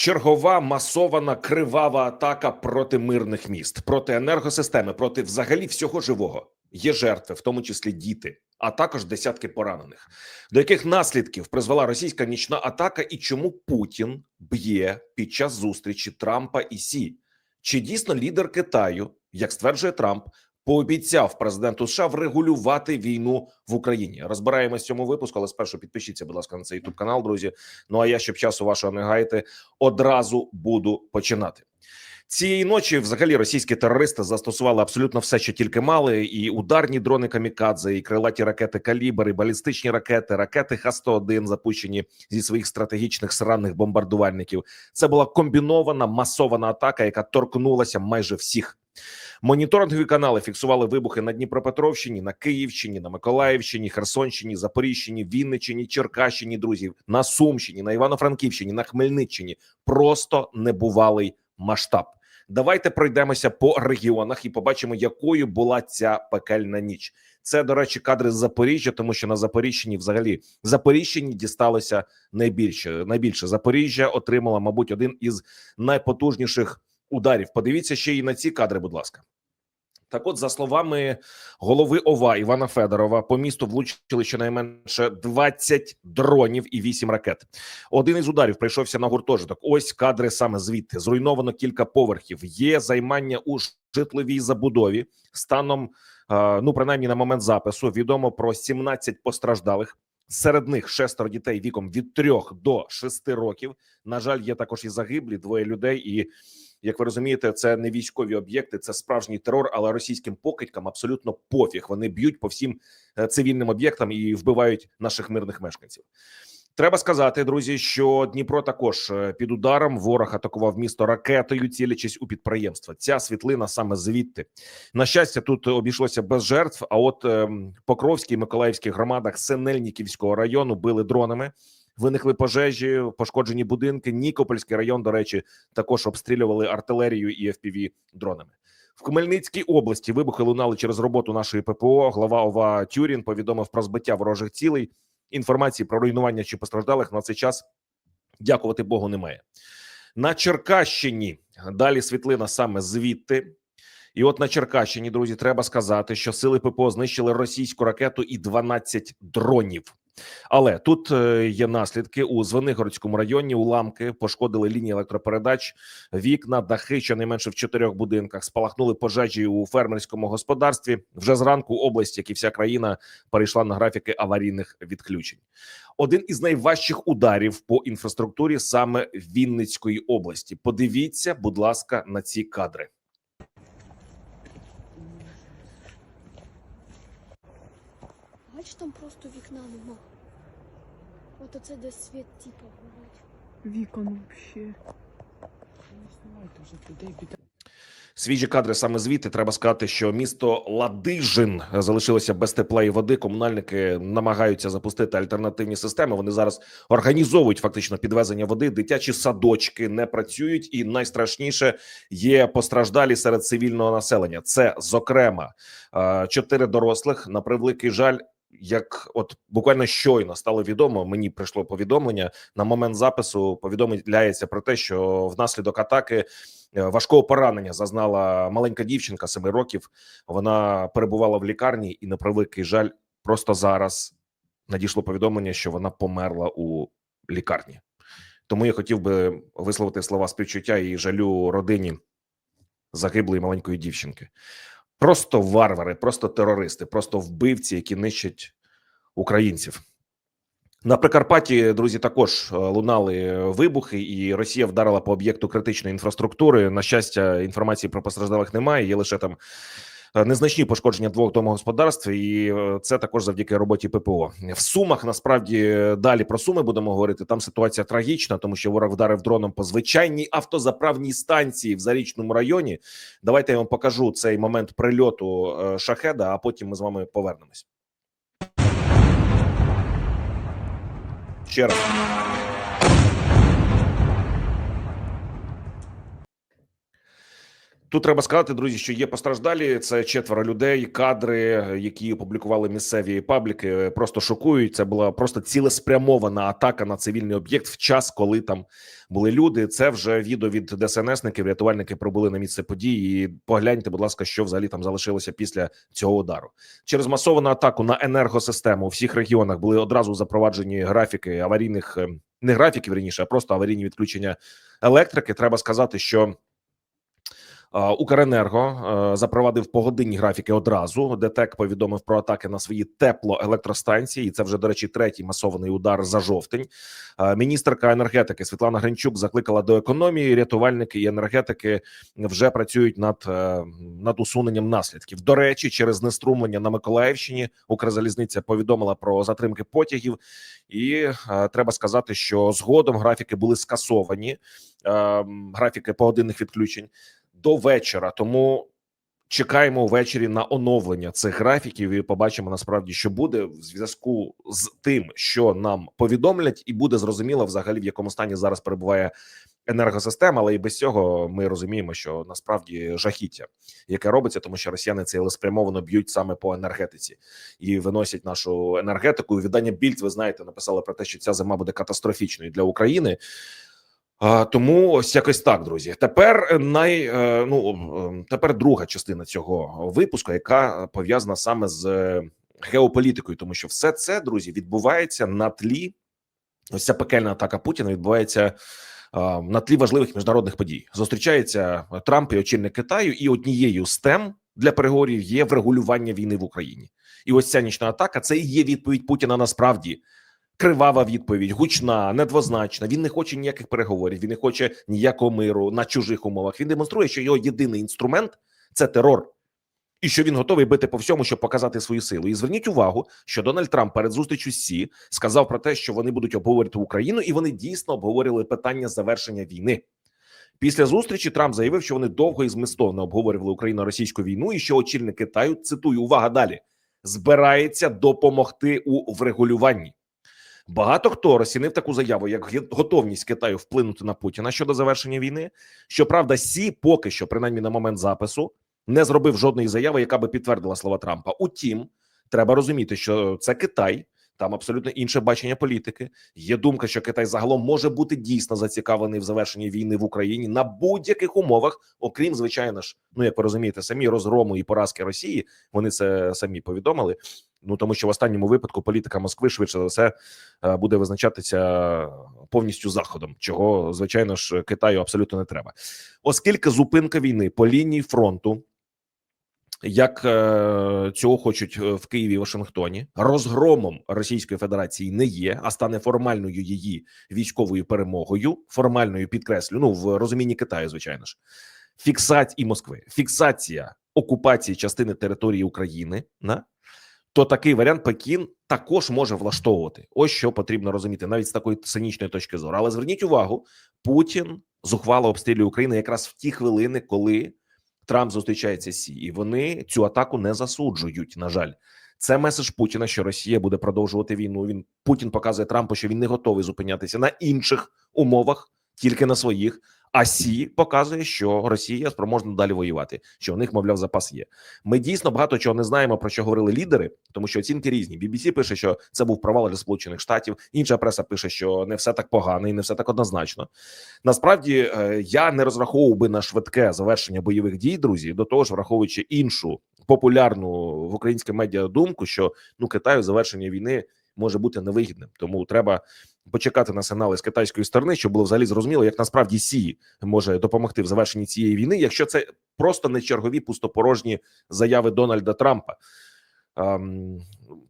Чергова масована кривава атака проти мирних міст, проти енергосистеми, проти взагалі всього живого. Є жертви, в тому числі діти, а також десятки поранених. До яких наслідків призвела російська нічна атака, і чому Путін б'є під час зустрічі Трампа і Сі? Чи дійсно лідер Китаю, як стверджує Трамп, пообіцяв президенту США врегулювати війну в Україні? Розбираємось в цьому випуску, але спершу підпишіться, будь ласка, на цей youtube канал, друзі. Ну а я, щоб часу вашого не гаяти, одразу буду починати. Цієї ночі, взагалі, російські терористи застосували абсолютно все, що тільки мали: і ударні дрони камікадзе, і крилаті ракети «Калібр», і балістичні ракети, ракети Х-101, запущені зі своїх стратегічних сранних бомбардувальників. Це була комбінована масована атака, яка торкнулася майже всіх. Моніторингові канали фіксували вибухи на Дніпропетровщині, на Київщині, на Миколаївщині, Херсонщині, Запоріжчині, Вінниччині, Черкащині, друзі, на Сумщині, на Івано-Франківщині, на Хмельниччині. Просто небувалий масштаб. Давайте пройдемося по регіонах і побачимо, якою була ця пекельна ніч. Це, до речі, кадри з Запоріжжя, тому що на Запоріжчині, взагалі, Запоріжчині дісталося найбільше. Найбільше Запоріжжя отримала, мабуть, один із найпотужніших ударів. Подивіться ще і на ці кадри, будь ласка. Так, от, за словами голови ОВА Івана Федорова, по місту влучили щонайменше 20 дронів і 8 ракет. Один із ударів прийшовся на гуртожиток. Ось кадри саме звідти. Зруйновано кілька поверхів. Є займання у житловій забудові. Станом, е, ну принаймні на момент запису, відомо про 17 постраждалих. Серед них шестеро дітей віком від 3 до 6 років. На жаль, є також і загиблі двоє людей і. Як ви розумієте, це не військові об'єкти, це справжній терор, але російським покидькам абсолютно пофіг. Вони б'ють по всім е, цивільним об'єктам і вбивають наших мирних мешканців. Треба сказати, друзі, що Дніпро також е, під ударом ворог атакував місто ракетою, цілячись у підприємства. Ця світлина саме звідти. На щастя, тут обійшлося без жертв. А от ем, Покровській Миколаївській громадах Синельниківського району били дронами. Виникли пожежі, пошкоджені будинки. Нікопольський район, до речі, також обстрілювали артилерію і fpv дронами. В Хмельницькій області вибухи лунали через роботу нашої ППО. Глава ОВА Тюрін повідомив про збиття ворожих цілей. Інформації про руйнування чи постраждалих на цей час дякувати Богу немає. На Черкащині далі світлина саме звідти. І от на Черкащині, друзі, треба сказати, що сили ППО знищили російську ракету і 12 дронів. Але тут е, є наслідки у Звенигородському районі. Уламки пошкодили лінії електропередач, вікна, дахи, щонайменше в чотирьох будинках. Спалахнули пожежі у фермерському господарстві. Вже зранку область, як і вся країна, перейшла на графіки аварійних відключень. Один із найважчих ударів по інфраструктурі саме Вінницької області. Подивіться, будь ласка, на ці кадри. Бач, там просто вікна нема. От оце де світ типа горить. Вікон вообще. Свіжі кадри саме звідти треба сказати, що місто Ладижин залишилося без тепла і води. Комунальники намагаються запустити альтернативні системи. Вони зараз організовують фактично підвезення води. Дитячі садочки не працюють, і найстрашніше є постраждалі серед цивільного населення. Це зокрема е, чотири дорослих на превеликий жаль. Як от буквально щойно стало відомо, мені прийшло повідомлення на момент запису. Повідомляється про те, що внаслідок атаки е, важкого поранення зазнала маленька дівчинка 7 років. Вона перебувала в лікарні, і на превеликий жаль, просто зараз надійшло повідомлення, що вона померла у лікарні. Тому я хотів би висловити слова співчуття і жалю родині загиблої маленької дівчинки. Просто варвари, просто терористи, просто вбивці, які нищать українців. На Прикарпатті, друзі, також е, лунали вибухи, і Росія вдарила по об'єкту критичної інфраструктури. На щастя, інформації про постраждалих немає. Є лише там незначні пошкодження двох домогосподарств, і е, це також завдяки роботі ППО. В Сумах насправді далі про суми будемо говорити. Там ситуація трагічна, тому що ворог вдарив дроном по звичайній автозаправній станції в зарічному районі. Давайте я вам покажу цей момент прильоту е, шахеда, а потім ми з вами повернемось. Ще раз. Тут треба сказати, друзі, що є постраждалі. Це четверо людей. Кадри, які опублікували місцеві пабліки, просто шокують. Це була просто цілеспрямована атака на цивільний об'єкт в час, коли там були люди. Це вже відео від ДСНСників. Рятувальники прибули на місце події. І погляньте, будь ласка, що взагалі там залишилося після цього удару. Через масовану атаку на енергосистему у всіх регіонах були одразу запроваджені графіки аварійних е, не графіків, верніше, а просто аварійні відключення електрики. Треба сказати, що. Укренерго е, запровадив погодинні графіки одразу. ДТЕК повідомив про атаки на свої теплоелектростанції. І це вже до речі, третій масований удар за жовтень. Е, Міністерка енергетики Світлана Гринчук закликала до економії. Рятувальники і енергетики вже працюють над, е, над усуненням наслідків. До речі, через знеструмлення на Миколаївщині Укрзалізниця повідомила про затримки потягів, і треба сказати, що згодом графіки були скасовані. е, Графіки погодинних відключень до вечора. Тому чекаємо ввечері на оновлення цих графіків і побачимо насправді, що буде в зв'язку з тим, що нам повідомлять, і буде зрозуміло взагалі в якому стані зараз перебуває енергосистема. Але і без цього ми розуміємо, що насправді жахіття, яке робиться, тому що росіяни цілеспрямовано б'ють саме по енергетиці і виносять нашу енергетику. І Видання Більд, ви знаєте, написали про те, що ця зима буде катастрофічною для України. Тому ось якось так, друзі. Тепер най е, ну е, тепер друга частина цього випуску, яка пов'язана саме з е, геополітикою, тому що все це, друзі, відбувається на тлі. Ось ця пекельна атака Путіна відбувається на тлі важливих міжнародних подій. Зустрічається Трамп і очільник Китаю, і однією з тем для переговорів є врегулювання війни в Україні. І ось ця нічна атака це і є відповідь Путіна насправді кривава відповідь, гучна, недвозначна. Він не хоче ніяких переговорів, він не хоче ніякого миру на чужих умовах. Він демонструє, що його єдиний інструмент це терор, і що він готовий бити по всьому, щоб показати свою силу. І зверніть увагу, що Дональд Трамп перед зустрічю Сі сказав про те, що вони будуть обговорювати Україну, і вони дійсно обговорювали питання завершення війни. Після зустрічі Трамп заявив, що вони довго і змістовно обговорювали україно-російську війну, і що очільник Китаю цитую увага далі збирається допомогти у врегулюванні. Багато хто розцінив таку заяву як готовність Китаю вплинути на Путіна щодо завершення війни. Щоправда, Сі поки що, принаймні на момент запису, не зробив жодної заяви, яка би підтвердила слова Трампа. Утім, треба розуміти, що це Китай. Там абсолютно інше бачення політики. Є думка, що Китай загалом може бути дійсно зацікавлений в завершенні війни в Україні на будь-яких умовах, окрім звичайно ж, ну як ви розумієте, самі розгрому і поразки Росії. Вони це самі повідомили. Ну тому що в останньому випадку політика Москви швидше за все е, буде визначатися повністю заходом, чого звичайно ж Китаю абсолютно не треба, оскільки зупинка війни по лінії фронту. Як е, цього хочуть е, в Києві і Вашингтоні, розгромом Російської Федерації не є, а стане формальною її військовою перемогою, формальною підкреслю, ну в розумінні Китаю, звичайно ж, фіксація і Москви, фіксація окупації частини території України, на то такий варіант Пекін також може влаштовувати. Ось що потрібно розуміти, навіть з такої цинічної точки зору. Але зверніть увагу, Путін зухвало обстрілює Україну якраз в ті хвилини, коли Трамп зустрічається Сі, і вони цю атаку не засуджують. На жаль, це меседж Путіна, що Росія буде продовжувати війну. Він Путін показує Трампу, що він не готовий зупинятися на інших умовах, тільки на своїх. А Сі показує, що Росія спроможна далі воювати, що у них, мовляв, запас є. Ми дійсно багато чого не знаємо про що говорили лідери, тому що оцінки різні. BBC пише, що це був провал для Сполучених Штатів. Інша преса пише, що не все так погано і не все так однозначно. Насправді е, я не розраховував би на швидке завершення бойових дій, друзі. До того ж, враховуючи іншу популярну в українській медіа думку, що ну Китаю завершення війни може бути невигідним, тому треба почекати на сигнали з китайської сторони, щоб було взагалі зрозуміло, як насправді Сі може допомогти в завершенні цієї війни, якщо це просто не чергові пустопорожні заяви Дональда Трампа. Ем,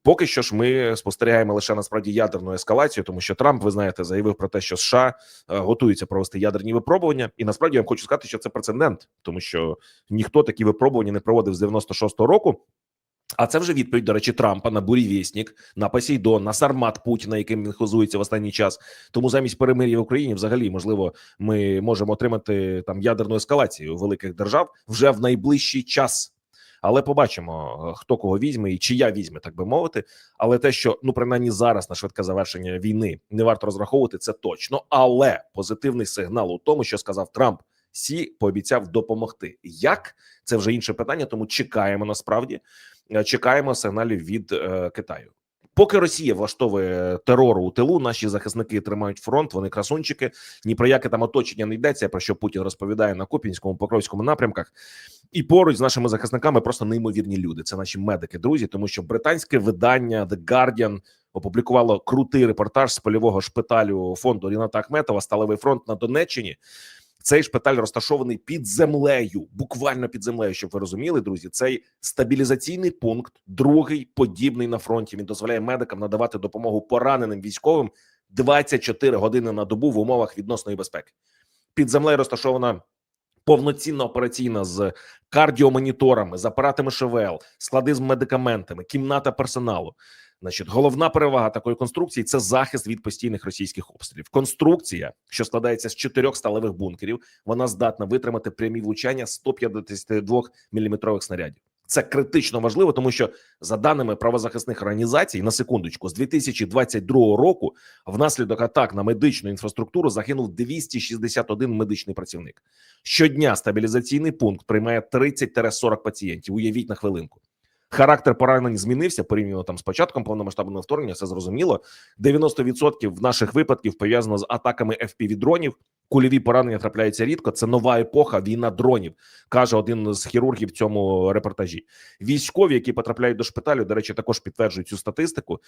поки що ж ми спостерігаємо лише насправді ядерну ескалацію, тому що Трамп, ви знаєте, заявив про те, що США е, готуються провести ядерні випробування, і насправді я вам хочу сказати, що це прецедент, тому що ніхто такі випробування не проводив з 96-го року. А це вже відповідь, до речі, Трампа на бурєвєснік, на Посейдон, на Сармат Путіна, яким він хозується в останній час. Тому замість перемир'я в Україні, взагалі, можливо, ми можемо отримати там ядерну ескалацію великих держав вже в найближчий час. Але побачимо, е, хто кого візьме і чия візьме, так би мовити. Але те, що ну принаймні зараз на швидке завершення війни не варто розраховувати, це точно. Але позитивний сигнал у тому, що сказав Трамп, Сі пообіцяв допомогти. Як це вже інше питання, тому чекаємо насправді. Е, Чекаємо сигналів від е, Китаю. Поки Росія влаштовує терору у тилу, наші захисники тримають фронт. Вони красунчики. Ні про яке там оточення не йдеться. Про що Путін розповідає на Купінському Покровському напрямках. І поруч з нашими захисниками просто неймовірні люди. Це наші медики, друзі, тому що британське видання The Guardian опублікувало крутий репортаж з польового шпиталю фонду Ріната Ахметова Сталевий фронт на Донеччині. Цей шпиталь розташований під землею, буквально під землею, щоб ви розуміли, друзі. Цей стабілізаційний пункт, другий подібний на фронті. Він дозволяє медикам надавати допомогу пораненим військовим 24 години на добу в умовах відносної безпеки. Під землею розташована повноцінна операційна з кардіомоніторами, з апаратами ШВЛ, склади з медикаментами, кімната персоналу. Значить, головна перевага такої конструкції це захист від постійних російських обстрілів. Конструкція, що складається з чотирьох сталевих бункерів, вона здатна витримати прямі влучання 152 мм снарядів. Це критично важливо, тому що за даними правозахисних організацій, на секундочку, з 2022 року внаслідок атак на медичну інфраструктуру загинув 261 медичний працівник. Щодня стабілізаційний пункт приймає 30-40 пацієнтів. Уявіть на хвилинку. Характер поранень змінився порівняно там з початком повномасштабного вторгнення. Все зрозуміло. 90% наших випадків пов'язано з атаками fpv дронів. Кульові поранення трапляються рідко. Це нова епоха, війна дронів, каже один з хірургів в цьому репортажі. Військові, які потрапляють до шпиталю, до речі, також підтверджують цю статистику.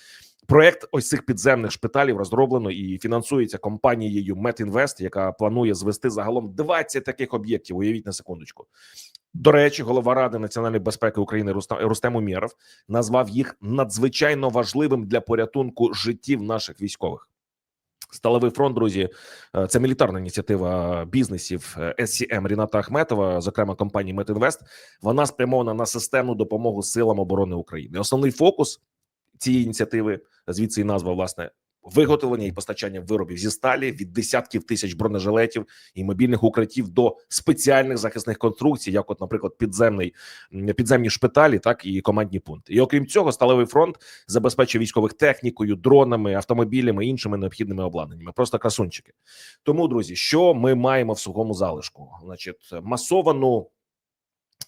Проект ось цих підземних шпиталів розроблено і фінансується компанією Метінвест, яка планує звести загалом 20 таких об'єктів. Уявіть на секундочку. До речі, голова ради національної безпеки України Рустем Умєров назвав їх надзвичайно важливим для порятунку життів наших військових. Сталевий фронт, друзі, е, це мілітарна ініціатива бізнесів е, SCM Ріната Ахметова, зокрема компанії Метінвест. Вона спрямована на системну допомогу силам оборони України. Основний фокус цієї ініціативи, звідси і назва власне. Виготовлення і постачання виробів зі сталі від десятків тисяч бронежилетів і мобільних укриттів до спеціальних захисних конструкцій, як, от, наприклад, підземний підземні шпиталі, так і командні пункти. І окрім цього, сталевий фронт забезпечує військових технікою, дронами, автомобілями, іншими необхідними обладнаннями. Просто красунчики. Тому, друзі, що ми маємо в сухому залишку? Значить, масовану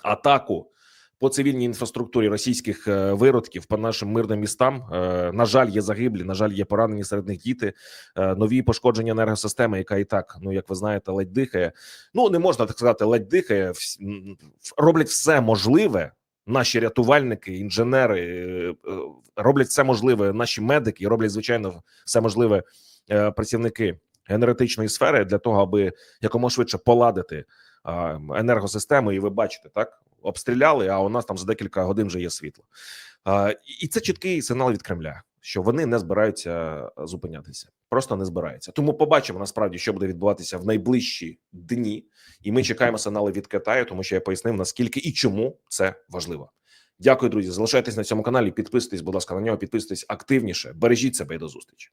атаку по цивільній інфраструктурі російських е, виродків по нашим мирним містам. Е, на жаль, є загиблі, на жаль, є поранені серед них діти. Е, нові пошкодження енергосистеми, яка і так, ну як ви знаєте, ледь дихає. Ну не можна так сказати, ледь дихає. Роблять все можливе. Наші рятувальники, інженери роблять все можливе. Наші медики роблять звичайно все можливе працівники енергетичної сфери для того, аби якомога швидше поладити енергосистему. І ви бачите, так обстріляли. А у нас там за декілька годин вже є світло. І це чіткий сигнал від Кремля, що вони не збираються зупинятися, просто не збираються. Тому побачимо насправді, що буде відбуватися в найближчі дні, і ми чекаємо сигнали від Китаю, тому що я пояснив наскільки і чому це важливо. Дякую, друзі. Залишайтесь на цьому каналі. Підписуйтесь, будь ласка, на нього. Підписуйтесь активніше. Бережіть себе і до зустрічі.